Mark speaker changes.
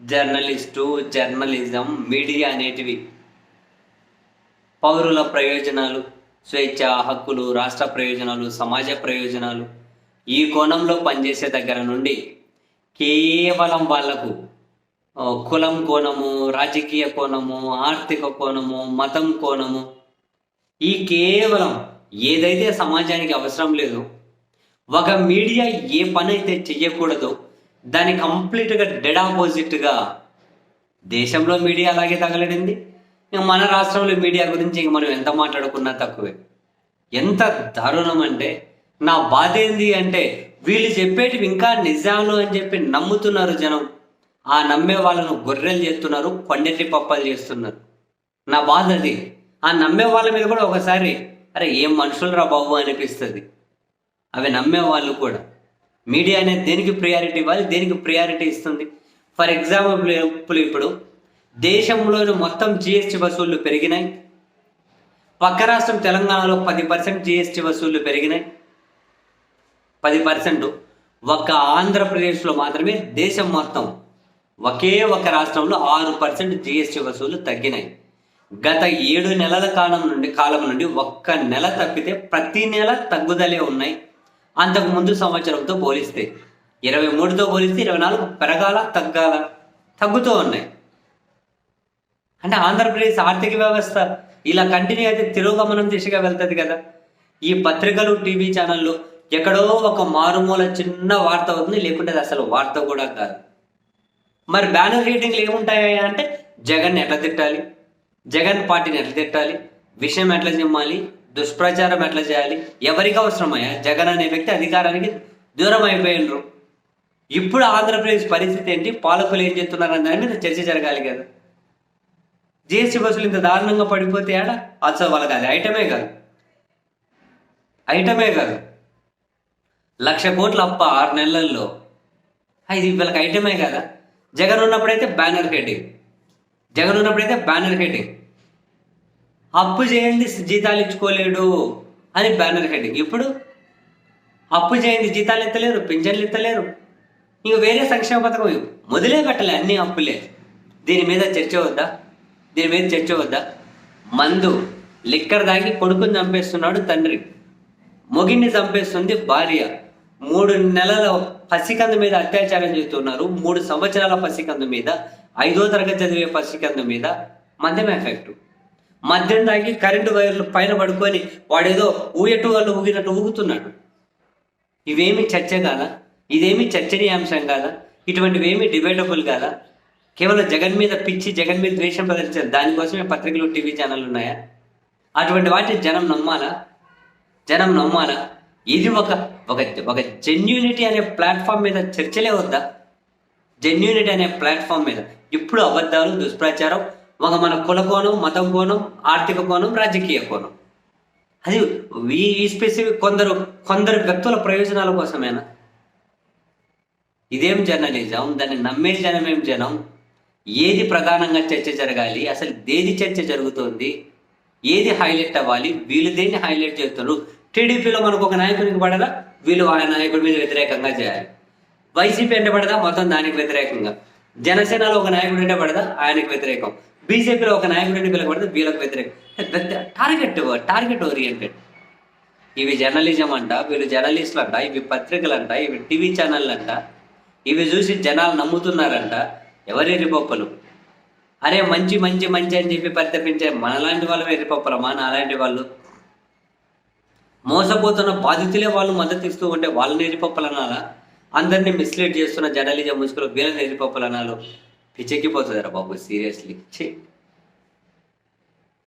Speaker 1: Journalist journalism media అనేటివి. పౌరుల ప్రయోజనాలు స్వేచ్ఛ హక్కులు రాష్ట్ర ప్రయోజనాలు సమాజ ప్రయోజనాలు ఈ కోణంలో పనిచేసే దగ్గర నుండి కేవలం వాళ్ళకు కులం కోణము రాజకీయ కోణము ఆర్థిక కోణము మతం కోణము ఈ కేవలం ఏదైతే సమాజానికి అవసరం లేదో ఒక మీడియా ఏ పని అయితే చెయ్యకూడదో దాని కంప్లీట్గా డెడ్ ఆపోజిట్గా దేశంలో మీడియా అలాగే తగలడింది. ఇంక మన రాష్ట్రంలో మీడియా గురించి ఇంక మనం ఎంత మాట్లాడుకున్నా తక్కువే. ఎంత దారుణం అంటే నా బాధ ఏంది అంటే వీళ్ళు చెప్పేటివి ఇంకా నిజాలు అని చెప్పి నమ్ముతున్నారు జనం. ఆ నమ్మే వాళ్ళను గొర్రెలు చేస్తున్నారు కొండెట్టి పప్పలు చేస్తున్నారు. నా బాధ అది. ఆ నమ్మే వాళ్ళ మీద కూడా ఒకసారి అరే ఏం మనుషులు రా బాబు అనిపిస్తుంది. అవి నమ్మే వాళ్ళు కూడా. మీడియా అనేది దేనికి ప్రియారిటీ ఇవ్వాలి? దేనికి ప్రియారిటీ ఇస్తుంది? ఫర్ ఎగ్జాంపుల్ ఇప్పుడు దేశంలోని మొత్తం జిఎస్టి వసూళ్ళు పెరిగినాయి. పక్క రాష్ట్రం తెలంగాణలో పది పర్సెంట్ జిఎస్టి వసూళ్ళు పెరిగినాయి. పది పర్సెంట్ ఒక్క ఆంధ్రప్రదేశ్లో మాత్రమే దేశం మొత్తం ఒకే ఒక రాష్ట్రంలో ఆరు పర్సెంట్ జిఎస్టి వసూళ్ళు తగ్గినాయి. గత ఏడు నెలల కాలం నుండి కాలం నుండి ఒక్క నెల తప్పితే ప్రతి నెల తగ్గుదలే ఉన్నాయి. అంతకు ముందు సంవత్సరంతో పోలిస్తే ఇరవై మూడుతో పోలిస్తే ఇరవై నాలుగు పెరగాల తగ్గాల తగ్గుతూ ఉన్నాయి. అంటే ఆంధ్రప్రదేశ్ ఆర్థిక వ్యవస్థ ఇలా కంటిన్యూ అయితే తిరోగమనం దిశగా వెళ్తుంది కదా. ఈ పత్రికలు టీవీ ఛానళ్ళు ఎక్కడో ఒక మారుమూల చిన్న వార్త అవుతుంది లేకుంటే అది అసలు వార్త కూడా కాదు. మరి బ్యానర్ రీడింగ్లు ఏముంటాయి అంటే జగన్ ఎట్లా తిట్టాలి? జగన్ పార్టీని ఎట్లా తిట్టాలి? విషయం ఎట్లా చెమ్మాలి దుష్ప్రచారం ఎట్లా చేయాలి? ఎవరికి అవసరమయ్యా? జగన్ అనే వ్యక్తి అధికారానికి దూరం అయిపోయినరు ఇప్పుడు ఆంధ్రప్రదేశ్ పరిస్థితి ఏంటి? పాలకులు ఏం చేస్తున్నారని దాని మీద చర్చ జరగాలి కదా. జిఎస్టీ బస్సులు ఇంత దారుణంగా పడిపోతే ఆడ అసలు వాళ్ళకి అది ఐటమే కాదు. ఐటమే కాదు. లక్ష కోట్లు అప్ప ఆరు నెలల్లో. ఇది వీళ్ళకి ఐటమే కదా. జగన్ ఉన్నప్పుడైతే బ్యానర్ హెడ్డింగ్ జగన్ ఉన్నప్పుడైతే బ్యానర్ హెడ్డింగ్ అప్పు చేయండి జీతాలు ఇచ్చుకోలేడు అని బ్యానర్ హెడ్డింగ్. ఇప్పుడు అప్పు చేయండి జీతాలు ఎత్తలేరు పింఛన్లు ఎత్తలేరు. ఇంక వేరే సంక్షేమ పథకం మొదలే పెట్టలే అన్ని అప్పులే. దీని మీద చర్చ వద్దా? దీని మీద చర్చ వద్దా? మందు లిక్కర్ దాగి కొడుకుని చంపేస్తున్నాడు తండ్రి. మొగిన్ని చంపేస్తుంది భార్య. మూడు నెలల పసికందు మీద అత్యాచారం చేస్తున్నారు. మూడు సంవత్సరాల పసికందు మీద ఐదో తరగతి చదివే పసికందు మీద మద్యం ఎఫెక్ట్. మద్యం తాగి కరెంటు వైర్లు పైన పడుకొని వాడేదో ఊయటు వాళ్ళు ఊగినట్టు ఊగుతున్నాడు. ఇవేమి చర్చ కాదా? ఇదేమి చర్చనీయాంశం కాదా? ఇటువంటివేమి డిబేటబుల్ కాదా? కేవలం జగన్ మీద పిచ్చి జగన్ మీద ద్వేషం ప్రదర్శించారు దానికోసమే పత్రికలు టీవీ ఛానళ్ళు ఉన్నాయా? అటువంటి వాటిని జనం నమ్మాలా? జనం నమ్మాలా? ఇది ఒక ఒక ఒక జెన్యూనిటీ అనే ప్లాట్ఫామ్ మీద చర్చలే వద్దా? జెన్యూనిటీ అనే ప్లాట్ఫామ్ మీద. ఇప్పుడు అబద్ధాలు దుష్ప్రచారం ఒక మన కుల కోణం మతం కోణం ఆర్థిక కోణం రాజకీయ కోణం అది ఈ ఈ స్పెసిఫిక్ కొందరు కొందరు వ్యక్తుల ప్రయోజనాల కోసమేనా? ఇదేం జర్నలిజం? దాన్ని నమ్మే జనమేం జనం? ఏది ప్రధానంగా చర్చ జరగాలి? అసలు దేని చర్చ జరుగుతోంది? ఏది హైలైట్ అవ్వాలి? వీళ్ళు దేన్ని హైలైట్ చేస్తారు టీడీపీలో మనకు ఒక నాయకునికి పడదా? వీళ్ళు ఆ నాయకుడి మీద వ్యతిరేకంగా చేయాలి. వైసీపీ అంటే పడదా? మొత్తం దానికి వ్యతిరేకంగా. జనసేనలో ఒక నాయకుడు అంటే పడదా? ఆయనకు వ్యతిరేకం. బీజేపీలో ఒక నాయకుడు అంటే వీళ్ళకి పడదా వీళ్ళకి వ్యతిరేకం టార్గెట్ టార్గెట్ ఓరియంటెడ్. ఇవి జర్నలిజం అంట వీళ్ళు జర్నలిస్టులు అంట ఇవి పత్రికలు అంట ఇవి టీవీ ఛానళ్ళు అంట ఇవి చూసి జనాలు నమ్ముతున్నారంట. ఎవరి ఎరిపప్పలు అరే మంచి మంచి మంచి అని చెప్పి పరితపించే మనలాంటి వాళ్ళు ఎరిపప్పలమా నాలాంటి వాళ్ళు? మోసపోతున్న బాధితులే వాళ్ళు మద్దతు ఇస్తూ ఉంటే వాళ్ళని ఎరిపప్పలు అనాలా? అందరినీ మిస్లీడ్ చేస్తున్న జర్నలిజం ముసుగులో వీళ్ళని ఎరిపప్పలు పిచ్చెక్కిపోతుందిరా బాబు సీరియస్లీ